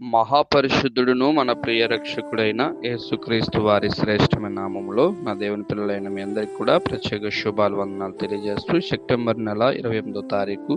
మహాపరిశుద్ధుడును మన ప్రియ రక్షకుడైన యేసుక్రీస్తు వారి శ్రేష్టమైన నామంలో నా దేవుని పిల్లలైన మీ అందరికి కూడా ప్రత్యేక శుభాలు వందనాలు తెలియజేస్తూ సెప్టెంబర్ నెల ఇరవై ఎనిమిదో తారీఖు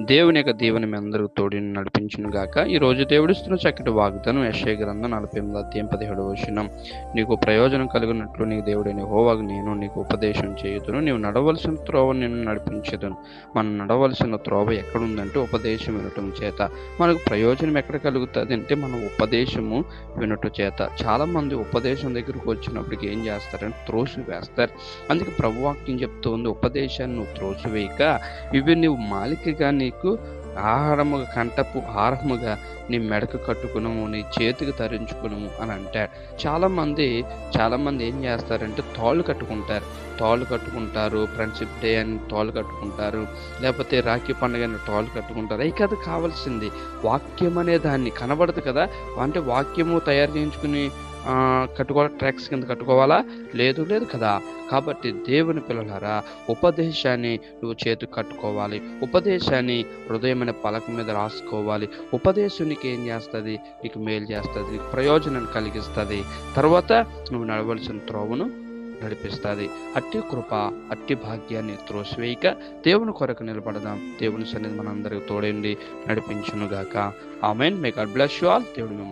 దేవుని యొక్క దీవెన మీ అందరూ తోడిని నడిపించును గాక ఈ రోజు దేవుడిస్తున్న చక్కటి వాగ్దానం యశయ గ్రంథం నలభై ఎనిమిది అధ్యాయం పదిహేడు వచనం. నీకు ప్రయోజనం కలిగినట్లు నీ దేవుడైన హోవాగు నేను నీకు ఉపదేశం చేయుదును. నీవు నడవలసిన త్రోవ నేను నడిపించదును. మనం నడవలసిన త్రోవ ఎక్కడుందంటే ఉపదేశం వినటం చేత. మనకు ప్రయోజనం ఎక్కడ కలుగుతుంది అంటే మన ఉపదేశము వినట చేత. చాలామంది ఉపదేశం దగ్గరకు వచ్చినప్పటికి ఏం చేస్తారంటే త్రోసి వేస్తారు. అందుకే ప్రభువాక్యం చెప్తూ ఉంది ఉపదేశాన్ని నువ్వు త్రోసివేయక. ఇవి నువ్వు మాలికగా నీకు ఆహారముగా కంటపు ఆహారముగా నీ మెడకు కట్టుకునము నీ చేతికి ధరించుకునము అని అంటాడు. చాలామంది చాలామంది ఏం చేస్తారంటే తాళ్ళు కట్టుకుంటారు. తాళ్ళు కట్టుకుంటారు ఫ్రెండ్షిప్ డే అని తాళ్ళు కట్టుకుంటారు లేకపోతే రాఖీ పండుగ అని తాళ్ళు కట్టుకుంటారు. అవి కదా కావాల్సింది వాక్యం అనే దాన్ని కనబడదు కదా? అంటే వాక్యము తయారు చేయించుకుని కట్టుకోవాలి? ట్రాక్స్ కింద కట్టుకోవాలా? లేదు లేదు కదా. కాబట్టి దేవుని పిల్లలారా ఉపదేశాన్ని నువ్వు చేతి కట్టుకోవాలి. ఉపదేశాన్ని హృదయమైన పలక మీద రాసుకోవాలి. ఉపదేశం నీకు ఏం చేస్తుంది? నీకు మేలు చేస్తుంది. నీకు ప్రయోజనం కలిగిస్తుంది. తర్వాత నువ్వు నడవలసిన త్రోవను నడిపిస్తుంది. అట్టి కృప అట్టి భాగ్యాన్ని త్రోసివేయక దేవుని కొరకు నిలబడదాం. దేవుని సన్నిధి మనందరికి తోడండి నడిపించునుగాక. Amen. May God bless you all దేవుడు మిమ్మల్ని